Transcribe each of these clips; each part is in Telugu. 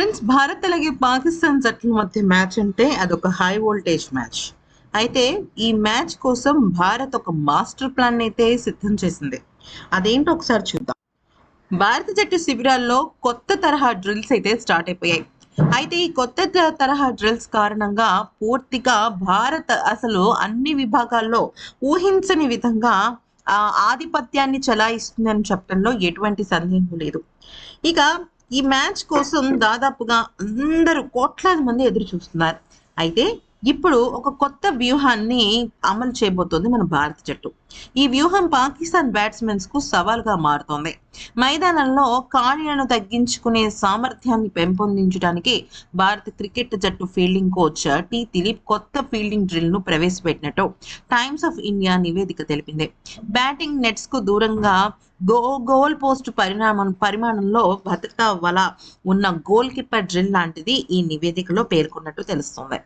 ఫ్రెండ్స్ భారత్ అలాగే పాకిస్తాన్ జట్ల మధ్య మ్యాచ్ అంటే అదొక హై వోల్టేజ్ మ్యాచ్. అయితే ఈ మ్యాచ్ కోసం భారత్ ఒక మాస్టర్ ప్లాన్ అయితే సిద్ధం చేసింది. అదేంటో ఒకసారి చూద్దాం. భారత జట్టు శిబిరాల్లో కొత్త తరహా డ్రిల్స్ అయితే స్టార్ట్ అయిపోయాయి. అయితే ఈ కొత్త తరహా డ్రిల్స్ కారణంగా పూర్తిగా భారత్ అసలు అన్ని విభాగాల్లో ఊహించని విధంగా ఆధిపత్యాన్ని చలాయిస్తుందని చెప్పడంలో ఎటువంటి సందేహం లేదు. ఇక ఈ మ్యాచ్ కోసం దాదాపుగా అందరూ కోట్లాది మంది ఎదురు చూస్తున్నారు. అయితే ఇప్పుడు ఒక కొత్త వ్యూహాన్ని అమలు చేయబోతోంది మన భారత జట్టు. ఈ వ్యూహం పాకిస్తాన్ బ్యాట్స్మెన్స్కు సవాల్గా మారుతోంది. మైదానంలో ఖాళీలను తగ్గించుకునే సామర్థ్యాన్ని పెంపొందించడానికి భారత క్రికెట్ జట్టు ఫీల్డింగ్ కోచ్ టి దిలీప్ కొత్త ఫీల్డింగ్ డ్రిల్ను ప్రవేశపెట్టినట్టు టైమ్స్ ఆఫ్ ఇండియా నివేదిక తెలిపింది. బ్యాటింగ్ నెట్స్కు దూరంగా గో గోల్ పోస్ట్ పరిణామం పరిమాణంలో భద్రతా వల ఉన్న గోల్ కీపర్ డ్రిల్ లాంటిది ఈ నివేదికలో పేర్కొన్నట్టు తెలుస్తుంది.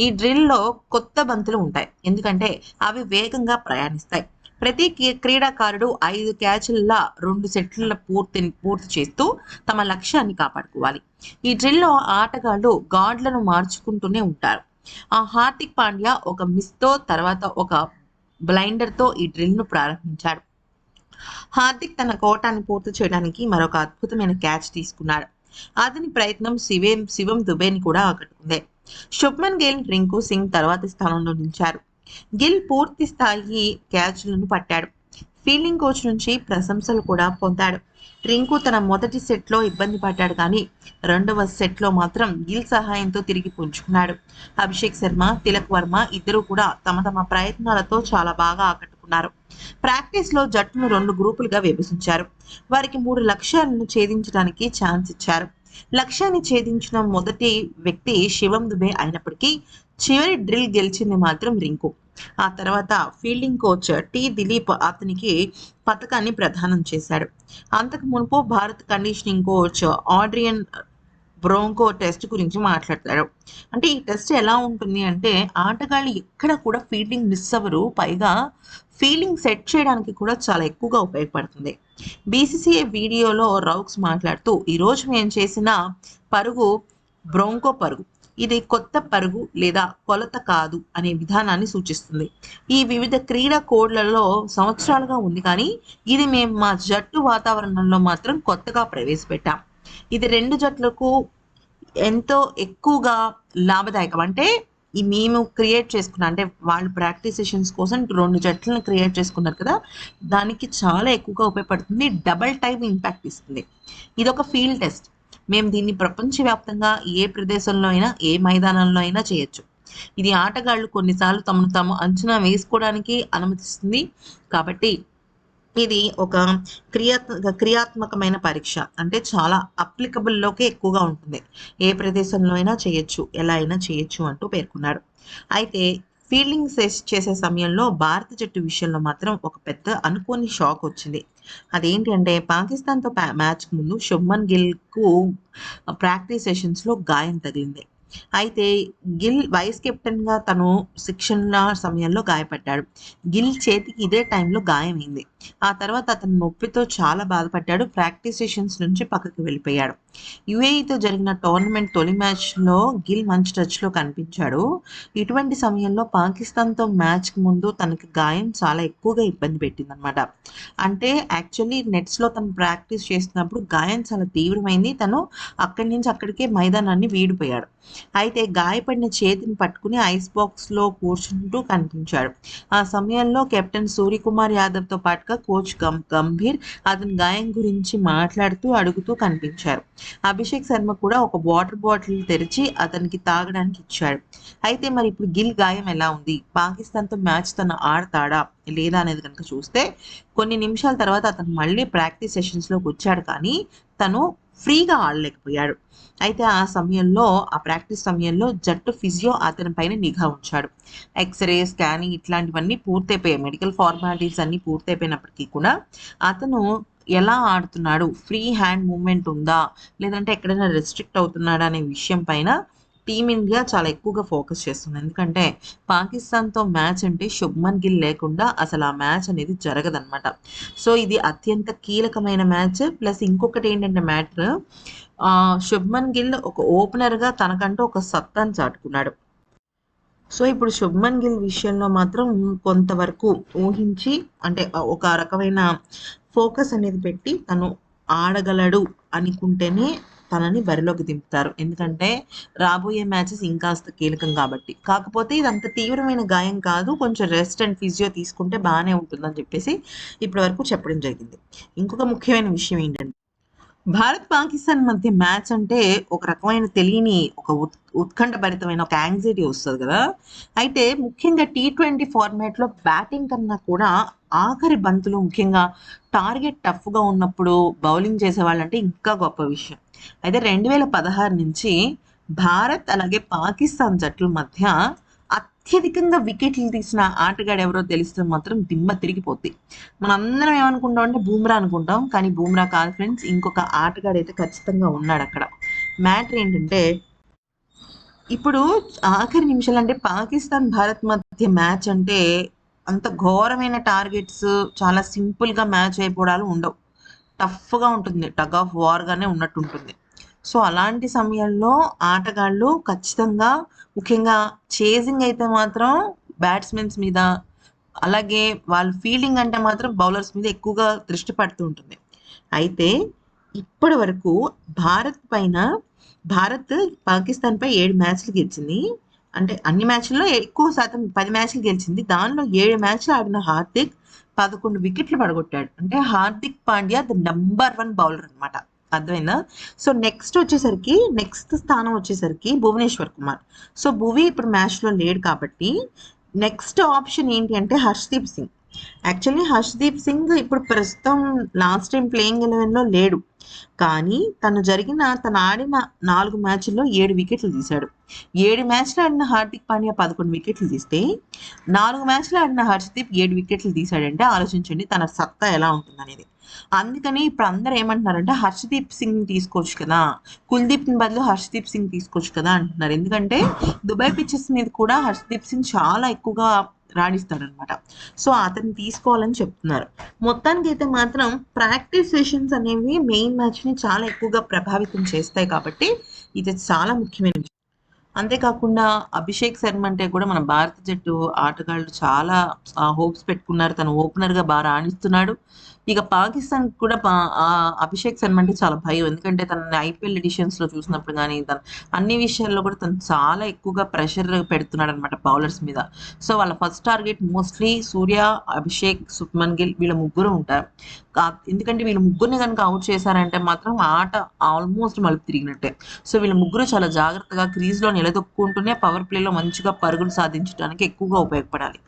ఈ డ్రిల్లో కొత్త బంతులు ఉంటాయి. ఎందుకంటే అవి వేగంగా ప్రయాణిస్తాయి. ప్రతి క్రీ- క్రీడాకారుడు ఐదు క్యాచ్ల రెండు సెట్ల పూర్తి పూర్తి చేస్తూ తమ లక్ష్యాన్ని కాపాడుకోవాలి. ఈ డ్రిల్లో ఆటగాళ్ళు గాడ్లను మార్చుకుంటూనే ఉంటారు. ఆ హార్దిక్ పాండ్యా ఒక మిస్తో తర్వాత ఒక బ్లైండర్తో ఈ డ్రిల్ను ప్రారంభించాడు. హార్దిక్ తన కోటాన్ని పూర్తి చేయడానికి మరొక అద్భుతమైన క్యాచ్ తీసుకున్నాడు. అతని ప్రయత్నం శివేం శివం దుబేని కూడా ఆకట్టుకుంది శుభ్మన్ గేల్ రింకు సింగ్ తర్వాతి స్థానంలో నిలిచారు. గిల్ పూర్తి స్థాయి క్యాచ్లను పట్టాడు. ఫీల్డింగ్ కోచ్ నుంచి ప్రశంసలు కూడా పొందాడు. రింకు తన మొదటి సెట్లో ఇబ్బంది పడ్డాడు కానీ రెండవ సెట్లో మాత్రం గిల్ సహాయంతో తిరిగి పుంజుకున్నాడు. అభిషేక్ శర్మ తిలక్ వర్మ ఇద్దరు కూడా తమ తమ ప్రయత్నాలతో చాలా బాగా ఆకట్టుకున్నారు. ప్రాక్టీస్లో జట్టును రెండు గ్రూపులుగా విభజించారు. వారికి మూడు లక్ష్యాలను ఛేదించడానికి ఛాన్స్ ఇచ్చారు. లక్ష్యాన్ని ఛేదించిన మొదటి వ్యక్తి శివం దుబే అయినప్పటికీ చివరి డ్రిల్ గెలిచింది మాత్రం రింకు. ఆ తర్వాత ఫీల్డింగ్ కోచ్ టి దిలీప్ అతనికి పథకాన్ని ప్రదానం చేశాడు. అంతకు మునుపు Bharat conditioning coach Adrian Bronco test గురించి మాట్లాడతాడు. అంటే ఈ టెస్ట్ ఎలా ఉంటుంది అంటే ఆటగాళ్ళు ఎక్కడ కూడా ఫీల్డింగ్ మిస్ అవ్వరు పైగా ఫీలింగ్ సెట్ చేయడానికి కూడా చాలా ఎక్కువగా ఉపయోగపడుతుంది. బీసీసీఐ వీడియోలో రౌక్స్ మాట్లాడుతూ ఈరోజు మేము చేసిన పరుగు బ్రోంకో పరుగు. ఇది కొత్త పరుగు లేదా కొలత కాదు అనే విధానాన్ని సూచిస్తుంది. ఈ వివిధ క్రీడా కోడ్లలో సంవత్సరాలుగా ఉంది కానీ ఇది మేము మా జట్టు వాతావరణంలో మాత్రం కొత్తగా ప్రవేశపెట్టాం. ఇది రెండు జట్లకు ఎంతో ఎక్కువగా లాభదాయకం. అంటే ఈ మేము క్రియేట్ చేసుకున్న అంటే వాళ్ళు ప్రాక్టీస్ సెషన్స్ కోసం రెండు జట్లను క్రియేట్ చేసుకున్నారు కదా దానికి చాలా ఎక్కువగా ఉపయోగపడుతుంది డబల్ టైం ఇంపాక్ట్ ఇస్తుంది. ఇది ఒక ఫీల్డ్ టెస్ట్ మేము దీన్ని ప్రపంచవ్యాప్తంగా ఏ ప్రదేశంలో అయినా ఏ మైదానంలో అయినా చేయొచ్చు. ఇది ఆటగాళ్ళు కొన్నిసార్లు తమను తాము అంచనా వేసుకోవడానికి అనుమతిస్తుంది. కాబట్టి ఇది ఒక క్రియాత్మక క్రియాత్మకమైన పరీక్ష. అంటే చాలా అప్లికబుల్లోకే ఎక్కువగా ఉంటుంది. ఏ ప్రదేశంలో అయినా చేయొచ్చు ఎలా అయినా చేయొచ్చు అంటూ పేర్కొన్నాడు. అయితే ఫీల్డింగ్ చేసే సమయంలో భారత జట్టు విషయంలో మాత్రం ఒక పెద్ద అనుకోని షాక్ వచ్చింది. అదేంటి అంటే పాకిస్తాన్తో మ్యాచ్ ముందు శుభ్మన్ గిల్కు ప్రాక్టీస్ సెషన్స్లో గాయం తగిలింది. అయితే గిల్ వైస్ కెప్టెన్గా తను శిక్షణ సమయంలో గాయపడ్డాడు. గిల్ చేతికి ఇదే టైంలో గాయమైంది. ఆ తర్వాత అతను నొప్పితో చాలా బాధపడ్డాడు. ప్రాక్టీస్ సెషన్స్ నుంచి పక్కకి వెళ్ళిపోయాడు. యుఏఈతో జరిగిన టోర్నమెంట్ తొలి మ్యాచ్లో గిల్ మంచి టచ్లో కనిపించాడు. ఇటువంటి సమయంలో పాకిస్తాన్తో మ్యాచ్కి ముందు తనకి గాయం చాలా ఎక్కువగా ఇబ్బంది పెట్టిందనమాట అంటే యాక్చువల్లీ నెట్స్లో తను ప్రాక్టీస్ చేస్తున్నప్పుడు గాయం చాలా తీవ్రమైంది. తను అక్కడి నుంచి అక్కడికే మైదానాన్ని వీడిపోయాడు. అయితే గాయపడిన చేతిని పట్టుకుని ఐస్ బాక్స్లో కూర్చుంటూ కనిపించాడు. ఆ సమయంలో కెప్టెన్ సూర్యకుమార్ యాదవ్తో పాటుగా కోచ్ గం గంభీర్ అతని గాయం గురించి మాట్లాడుతూ అడుగుతూ కనిపించారు. అభిషేక్ శర్మ కూడా ఒక వాటర్ బాటిల్ తెరిచి అతనికి తాగడానికి ఇచ్చాడు. అయితే మరి ఇప్పుడు గిల్ గాయం ఎలా ఉంది? పాకిస్తాన్తో మ్యాచ్ తను ఆడతాడా లేదా అనేది కనుక చూస్తే కొన్ని నిమిషాల తర్వాత అతను మళ్ళీ ప్రాక్టీస్ సెషన్స్లోకి వచ్చాడు కానీ తను ఫ్రీగా ఆడలేకపోయాడు. అయితే ఆ సమయంలో ఆ ప్రాక్టీస్ సమయంలో జట్టు ఫిజియో అతని పైన నిఘా ఉంచాడు. ఎక్స్రే స్కానింగ్ ఇట్లాంటివన్నీ పూర్తయిపోయాయి. మెడికల్ ఫార్మాలిటీస్ అన్నీ పూర్తయిపోయినప్పటికీ కూడా అతను ఎలా ఆడుతున్నాడు? ఫ్రీ హ్యాండ్ మూమెంట్ ఉందా? లేదంటే ఎక్కడైనా రెస్ట్రిక్ట్ అవుతున్నాడా అనే విషయం పైన టీమిండియా చాలా ఎక్కువగా ఫోకస్ చేస్తుంది. ఎందుకంటే పాకిస్తాన్తో మ్యాచ్ అంటే శుభ్మన్ గిల్ లేకుండా అసలు ఆ మ్యాచ్ అనేది జరగదన్నమాట. సో ఇది అత్యంత కీలకమైన మ్యాచ్. ప్లస్ ఇంకొకటి ఏంటంటే మ్యాటర్ శుభ్మన్ గిల్ ఒక ఓపెనర్గా తనకంటూ ఒక సత్తాను చాటుకున్నాడు. సో ఇప్పుడు శుభ్మన్ గిల్ విషయంలో మాత్రం కొంతవరకు ఊహించి అంటే ఒక రకమైన ఫోకస్ అనేది పెట్టి తను ఆడగలడు అనుకుంటేనే తనని బరిలోకి దింపుతారు. ఎందుకంటే రాబోయే మ్యాచెస్ ఇంకాస్త కీలకం కాబట్టి. కాకపోతే ఇది అంత తీవ్రమైన గాయం కాదు. కొంచెం రెస్ట్ అండ్ ఫిజియో తీసుకుంటే బాగానే ఉంటుందని చెప్పేసి ఇప్పటి వరకు చెప్పడం జరిగింది. ఇంకొక ముఖ్యమైన విషయం ఏంటంటే భారత్ పాకిస్తాన్ మధ్య మ్యాచ్ అంటే ఒక రకమైన తెలియని ఒక ఉత్ ఉత్కంఠభరితమైన ఒక యాంగ్జైటీ వస్తుంది కదా. అయితే ముఖ్యంగా టీ ట్వంటీ ఫార్మాట్లో బ్యాటింగ్ కన్నా కూడా ఆఖరి బంతులు ముఖ్యంగా టార్గెట్ టఫ్గా ఉన్నప్పుడు బౌలింగ్ చేసే వాళ్ళంటే ఇంకా గొప్ప విషయం. అయితే రెండు వేల పదహారు నుంచి భారత్ అలాగే పాకిస్తాన్ జట్ల మధ్య అత్యధికంగా వికెట్లు తీసిన ఆటగాడు ఎవరో తెలిస్తే మాత్రం దిమ్మ తిరిగిపోద్ది. మనందరం ఏమనుకుంటాం అంటే బూమ్రా అనుకుంటాం కానీ బూమ్రా కాదు ఫ్రెండ్స్ ఇంకొక ఆటగాడు అయితే ఖచ్చితంగా ఉన్నాడు అక్కడ. మ్యాటర్ ఏంటంటే ఇప్పుడు ఆఖరి నిమిషాలు అంటే పాకిస్తాన్ భారత్ మధ్య మ్యాచ్ అంటే అంత ఘోరమైన టార్గెట్స్ చాలా సింపుల్గా మ్యాచ్ అయిపోవడాలు ఉండవు. టఫ్గా ఉంటుంది టగ్ ఆఫ్ వార్గానే ఉన్నట్టు ఉంటుంది సో అలాంటి సమయంలో ఆటగాళ్ళు ఖచ్చితంగా ముఖ్యంగా చేజింగ్ అయితే మాత్రం బ్యాట్స్మెన్స్ మీద అలాగే వాళ్ళ ఫీల్డింగ్ అంటే మాత్రం బౌలర్స్ మీద ఎక్కువగా దృష్టి పడుతూ ఉంటుంది. అయితే ఇప్పటి వరకు భారత్ పైన భారత్ పాకిస్తాన్ పై ఏడు మ్యాచ్లు గెలిచింది. అంటే అన్ని మ్యాచ్ల్లో ఎక్కువ శాతం పది మ్యాచ్లు గెలిచింది. దానిలో ఏడు మ్యాచ్లు ఆడిన హార్దిక్ పదకొండు వికెట్లు పడగొట్టాడు. అంటే Hardik Pandya the number one bowler అనమాట అర్థమైందా? సో నెక్స్ట్ వచ్చేసరికి నెక్స్ట్ స్థానం వచ్చేసరికి భువనేశ్వర్ కుమార్. సో భువి ఇప్పుడు మ్యాచ్లో లేడు కాబట్టి నెక్స్ట్ ఆప్షన్ ఏంటి అంటే హర్షదీప్ సింగ్. యాక్చువల్లీ హర్షదీప్ సింగ్ ఇప్పుడు ప్రస్తుతం లాస్ట్ టైం ప్లేయింగ్ ఎలెవెన్లో లేడు. కానీ తను జరిగిన తను ఆడిన నాలుగు మ్యాచ్ల్లో ఏడు వికెట్లు తీశాడు. ఏడు మ్యాచ్లు ఆడిన హార్దిక్ పాండ్యా పదకొండు వికెట్లు తీస్తే నాలుగు మ్యాచ్లు ఆడిన హర్షదీప్ ఏడు వికెట్లు తీశాడంటే ఆలోచించండి తన సత్తా ఎలా ఉంటుందనేది. అందుకని ఇప్పుడు అందరు ఏమంటున్నారంటే హర్షదీప్ సింగ్ తీసుకోవచ్చు కదా. కుల్దీప్ బదులు హర్షదీప్ సింగ్ తీసుకోవచ్చు కదా అంటున్నారు. ఎందుకంటే దుబాయ్ పిచ్చెస్ మీద కూడా హర్షదీప్ సింగ్ చాలా ఎక్కువగా రాణిస్తాడనమాట. సో అతను తీసుకోవాలని చెప్తున్నారు. మొత్తానికి అయితే మాత్రం ప్రాక్టీస్ సెషన్స్ అనేవి మెయిన్ మ్యాచ్ని చాలా ఎక్కువగా ప్రభావితం చేస్తాయి కాబట్టి ఇది చాలా ముఖ్యమైన విషయం. అంతేకాకుండా అభిషేక్ శర్మ అంటే కూడా మన భారత జట్టు ఆటగాళ్ళు చాలా హోప్స్ పెట్టుకున్నారు. తను ఓపెనర్గా బాగా రాణిస్తున్నాడు. ఇక పాకిస్తాన్ కూడా అభిషేక్ శర్మ అంటే చాలా భయం. ఎందుకంటే తన ఐపీఎల్ ఎడిషన్స్లో చూసినప్పుడు కానీ తను అన్ని విషయాల్లో కూడా తను చాలా ఎక్కువగా ప్రెషర్ పెడుతున్నాడు అనమాట బౌలర్స్ మీద. సో వాళ్ళ first target mostly Surya Abhishek Shubman Gill వీళ్ళ ముగ్గురు ఉంటారు. ఎందుకంటే వీళ్ళు ముగ్గురిని కనుక అవుట్ చేశారంటే మాత్రం ఆట ఆల్మోస్ట్ మలుపు తిరిగినట్టే. సో వీళ్ళ ముగ్గురు చాలా జాగ్రత్తగా క్రీజ్లో నిలదొక్కుంటూనే పవర్ ప్లేలో మంచిగా పరుగులు సాధించడానికి ఎక్కువగా ఉపయోగపడాలి.